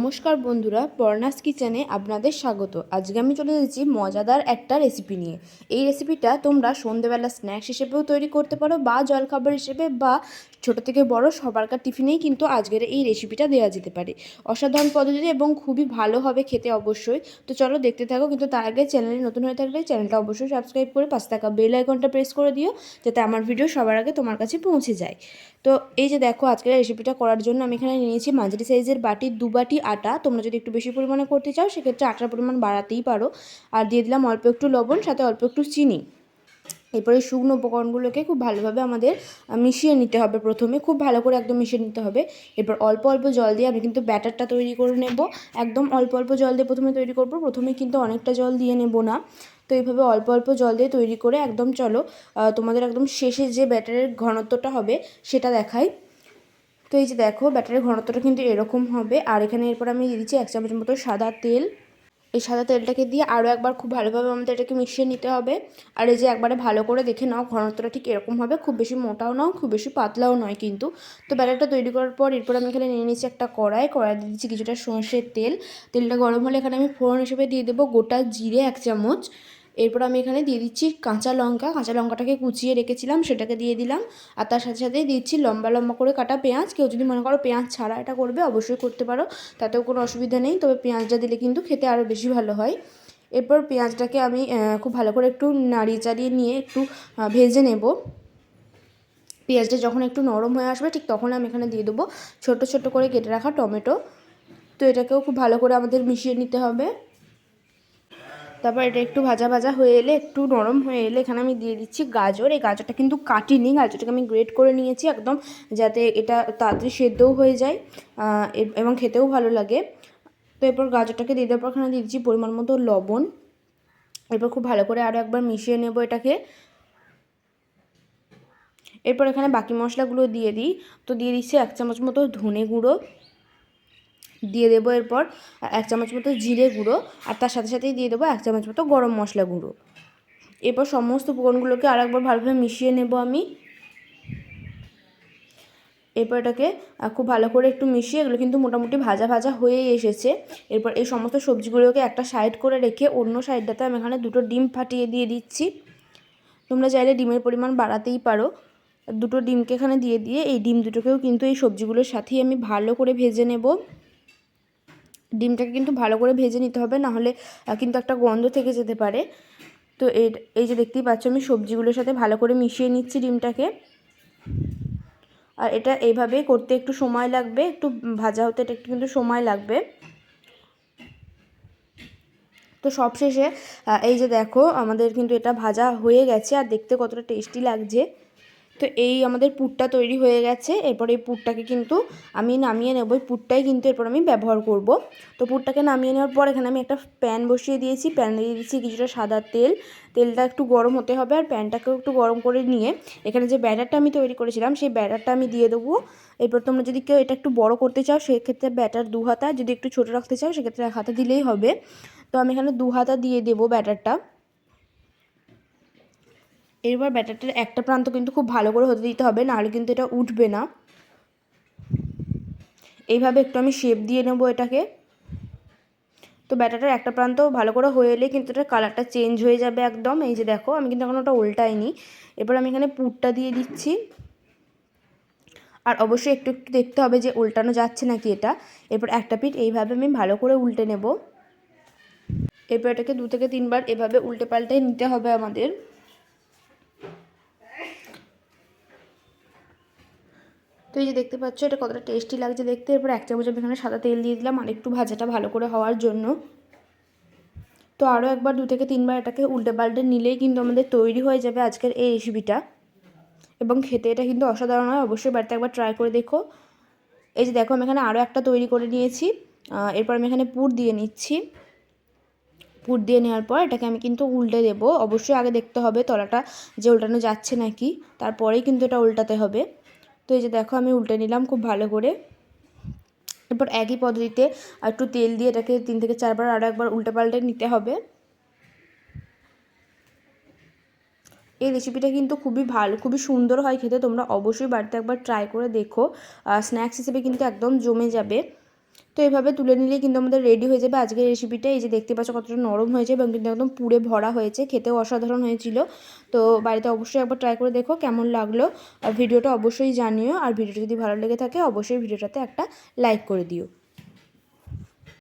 নমস্কার বন্ধুরা পর্ণাস কিচেনে আপনাদের স্বাগত। আজকে আমি চলে এসেছি মজাদার একটা রেসিপি নিয়ে। এই রেসিপিটা তোমরা সন্ধেবেলা স্ন্যাক্স হিসেবেও তৈরি করতে পারো বা জলখাবার হিসেবে বা ছোট থেকে বড় সবারকার টিফিনেই কিন্তু আজকের এই রেসিপিটা দেওয়া যেতে পারে। অসাধারণ পদ্ধতি এবং খুবই ভালো হবে খেতে অবশ্যই। তো চলো দেখতে থাকো, কিন্তু তার আগে চ্যানেলে নতুন হয়ে থাকলে চ্যানেলটা অবশ্যই সাবস্ক্রাইব করে পাশে থাকা বেল আইকনটা প্রেস করে দিও, যাতে আমার ভিডিও সবার আগে তোমার কাছে পৌঁছে যায়। তো এই যে দেখো আজকের রেসিপিটা করার জন্য আমি এখানে নিয়েছি মাঝারি সাইজের বাটি, দু বাটি আটা। তোমরা যদি একটু বেশি পরিমাণে করতে চাও, সেক্ষেত্রে আটার পরিমাণ বাড়াতেই পারো। আর দিয়ে দিলাম অল্প একটু লবণ, সাথে অল্প একটু চিনি। এরপরে শুকনো উপকরণগুলোকে খুব ভালোভাবে আমাদের মিশিয়ে নিতে হবে প্রথমে। খুব ভালো করে একদম মিশিয়ে নিতে হবে। এরপর অল্প অল্প জল দিয়ে আমি কিন্তু ব্যাটারটা তৈরি করে নেব। একদম অল্প অল্প জল দিয়ে প্রথমে তৈরি করব। প্রথমে কিন্তু অনেকটা জল দিয়ে নেব না। তো এইভাবে অল্প অল্প জল দিয়ে তৈরি করে একদম চলো তোমাদের একদম শেষে যে ব্যাটারের ঘনত্বটা হবে সেটা দেখাই। তো এই যে দেখো, ব্যাটারের ঘনত্বটা কিন্তু এরকম হবে। আর এখানে এরপর আমি দিয়ে দিচ্ছি এক চামচ মতো সাদা তেল। এই সাদা তেলটাকে দিয়ে আরও একবার খুব ভালোভাবে আমাদের এটাকে মিশিয়ে নিতে হবে। আর এই যে একবারে ভালো করে দেখে নাও, ঘনত্বটা ঠিক এরকম হবে। খুব বেশি মোটাও নাও, খুব বেশি পাতলাও নয় কিন্তু। তো ব্যাটারটা তৈরি করার পর এরপর আমি এখানে নিয়ে নিচ্ছি একটা কড়াই। কড়াই দিয়ে দিচ্ছি কিছুটা সর্ষের তেল। তেলটা গরম হলে এখানে আমি ফোড়ন হিসেবে দিয়ে দেবো গোটা জিরে এক চামচ। এরপর আমি এখানে দিয়ে দিচ্ছি কাঁচা লঙ্কা। কাঁচা লঙ্কাটাকে কুচিয়ে রেখেছিলাম, সেটাকে দিয়ে দিলাম। আর তার সাথে সাথে দিচ্ছি লম্বা লম্বা করে কাটা পেঁয়াজ। কেউ যদি মনে করো পেঁয়াজ ছাড়া এটা করবে, অবশ্যই করতে পারো। তাতেও কোনো অসুবিধা নেই। তবে পেঁয়াজটা দিলে কিন্তু খেতে আরও বেশি ভালো হয়। এরপর পেঁয়াজটাকে আমি খুব ভালো করে একটু নাড়িয়ে চাড়িয়ে নিয়ে একটু ভেজে নেব। পেঁয়াজটা যখন একটু নরম হয়ে আসবে, ঠিক তখন আমি এখানে দিয়ে দেবো ছোটো ছোটো করে কেটে রাখা টমেটো। তো এটাকেও খুব ভালো করে আমাদের মিশিয়ে নিতে হবে। তারপর এটা একটু ভাজা ভাজা হয়ে এলে, একটু নরম হয়ে এলে এখানে আমি দিয়ে দিচ্ছি গাজর। এই গাজরটা কিন্তু কাটিনি, গাজরটাকে আমি গ্রেট করে নিয়েছি একদম যাতে এটা তাড়াতাড়ি সেদ্ধও হয়ে যায় এবং খেতেও ভালো লাগে। তো এরপর গাজরটাকে দিয়ে দেওয়ার পর এখানে দিয়ে দিচ্ছি পরিমাণ মতো লবণ। এরপর খুব ভালো করে আরও একবার মিশিয়ে নেব এটাকে। এরপর এখানে বাকি মশলাগুলো দিয়ে দিই। তো দিয়ে দিচ্ছি এক চামচ মতো ধনে গুঁড়ো। দিয়ে দেবো এরপর এক চামচ মতো জিরে গুঁড়ো আর তার সাথে সাথেই দিয়ে দেবো এক চামচ মতো গরম মশলা গুঁড়ো। এরপর সমস্ত উপকরণগুলোকে আরেকবার ভালোভাবে মিশিয়ে নেব আমি। এরপর এটাকে খুব ভালো করে একটু মিশিয়ে এগুলো কিন্তু মোটামুটি ভাজা ভাজা হয়েই এসেছে। এরপর এই সমস্ত সবজিগুলোকে একটা সাইড করে রেখে অন্য সাইডটাতে আমি এখানে দুটো ডিম ফাটিয়ে দিয়ে দিচ্ছি। তোমরা চাইলে ডিমের পরিমাণ বাড়াতেই পারো। দুটো ডিমকে এখানে দিয়ে দিয়ে এই ডিম দুটোকেও কিন্তু এই সবজিগুলোর সাথেই আমি ভালো করে ভেজে নেব। ডিমটাকে কিন্তু ভালো করে ভেজে নিতে হবে, নাহলে কিন্তু একটা গন্ধ থেকে যেতে পারে। তো এই যে দেখতেই পাচ্ছ, আমি সবজিগুলোর সাথে ভালো করে মিশিয়ে নিচ্ছি ডিমটাকে। আর এটা এইভাবে করতে একটু সময় লাগবে, একটু ভাজা হতে এটা একটু কিন্তু সময় লাগবে। তো সবশেষে এই যে দেখো, আমাদের কিন্তু এটা ভাজা হয়ে গেছে, আর দেখতে কতটা টেস্টি লাগছে। তো এই আমাদের পুরটা তৈরি হয়ে গেছে। এরপর এই পুরটাকে কিন্তু আমি নামিয়ে নেব। এই পুরটাই কিন্তু এরপর আমি ব্যবহার করব। তো পুরটাকে নামিয়ে নেওয়ার পর এখানে আমি একটা প্যান বসিয়ে দিয়েছি। প্যান দিয়ে দিয়েছি কিছুটা সাদা তেল। তেলটা একটু গরম হতে হবে আর প্যানটাকেও একটু গরম করে নিয়ে এখানে যে ব্যাটারটা আমি তৈরি করেছিলাম, সেই ব্যাটারটা আমি দিয়ে দেবো। এরপর তোমরা যদি কেউ এটা একটু বড় করতে চাও, সেক্ষেত্রে ব্যাটার দু হাতা, যদি একটু ছোটো রাখতে চাও, সেক্ষেত্রে এক হাতা দিলেই হবে। তো আমি এখানে দু হাতা দিয়ে দেবো ব্যাটারটা। এরপর ব্যাটারটার একটা প্রান্ত কিন্তু খুব ভালো করে হতে দিতে হবে, নাহলে কিন্তু এটা উঠবে না। এইভাবে একটু আমি শেপ দিয়ে নেব এটাকে। তো ব্যাটারটার একটা প্রান্ত ভালো করে হয়ে এলে কিন্তু এটা কালারটা চেঞ্জ হয়ে যাবে একদম। এই যে দেখো, আমি কিন্তু এখন ওটা উল্টাইনি। এরপর আমি এখানে পুরটা দিয়ে দিচ্ছি। আর অবশ্যই একটু একটু দেখতে হবে যে উল্টানো যাচ্ছে নাকি এটা। এরপর একটা পিঠ এইভাবে আমি ভালো করে উল্টে নেব। এরপর এটাকে দু থেকে তিনবার এভাবে উল্টে পাল্টে নিতে হবে আমাদের। তো এই যে দেখতে পাচ্ছ, এটা কতটা টেস্টি লাগছে দেখতে। এরপর এক চামচ আমি এখানে সাদা তেল দিয়ে দিলাম আর একটু ভাজাটা ভালো করে হওয়ার জন্য। তো আরও একবার দু থেকে তিনবার এটাকে উল্টে পাল্টে নিলেই কিন্তু আমাদের তৈরি হয়ে যাবে আজকের এই রেসিপিটা এবং খেতে এটা কিন্তু অসাধারণ হয়, অবশ্যই বাড়িতে একবার ট্রাই করে দেখো। এই যে দেখো, আমি এখানে আরও একটা তৈরি করে নিয়েছি। এরপর আমি এখানে পুর দিয়ে নিচ্ছি। পুর দিয়ে নেওয়ার পর এটাকে আমি কিন্তু উল্টে দেবো। অবশ্যই আগে দেখতে হবে তলাটা যে উল্টানো যাচ্ছে নাকি, তারপরেই কিন্তু এটা উল্টাতে হবে। তো এই যে দেখো আমি উল্টে নিলাম খুব ভালো করে। এরপর একই পদ্ধতিতে একটু তেল দিয়ে এটাকে তিন থেকে চারবার আরও একবার উল্টে পাল্টে নিতে হবে। এই রেসিপিটা কিন্তু খুবই ভালো, খুবই সুন্দর হয় খেতে, তোমরা অবশ্যই বাড়িতে একবার ট্রাই করে দেখো। স্ন্যাক্স হিসেবে কিন্তু একদম জমে যাবে। তো এভাবে তুলে নিলে কিন্তু আমাদের রেডি হয়ে যাবে। আজকের রেসিপিটা এই যে দেখতে পাচ্ছ কতটা নরম হয়েছে এবং কিন্তু একদম পুড়ে ভরা হয়েছে, খেতেও অসাধারণ হয়েছিল। তো বাড়িতে অবশ্যই একবার ট্রাই করে দেখো কেমন লাগল। আর ভিডিওটা অবশ্যই জানিও। আর ভিডিওটা যদি ভালো লেগে থাকে, অবশ্যই ভিডিওটাতে একটা লাইক করে দিও।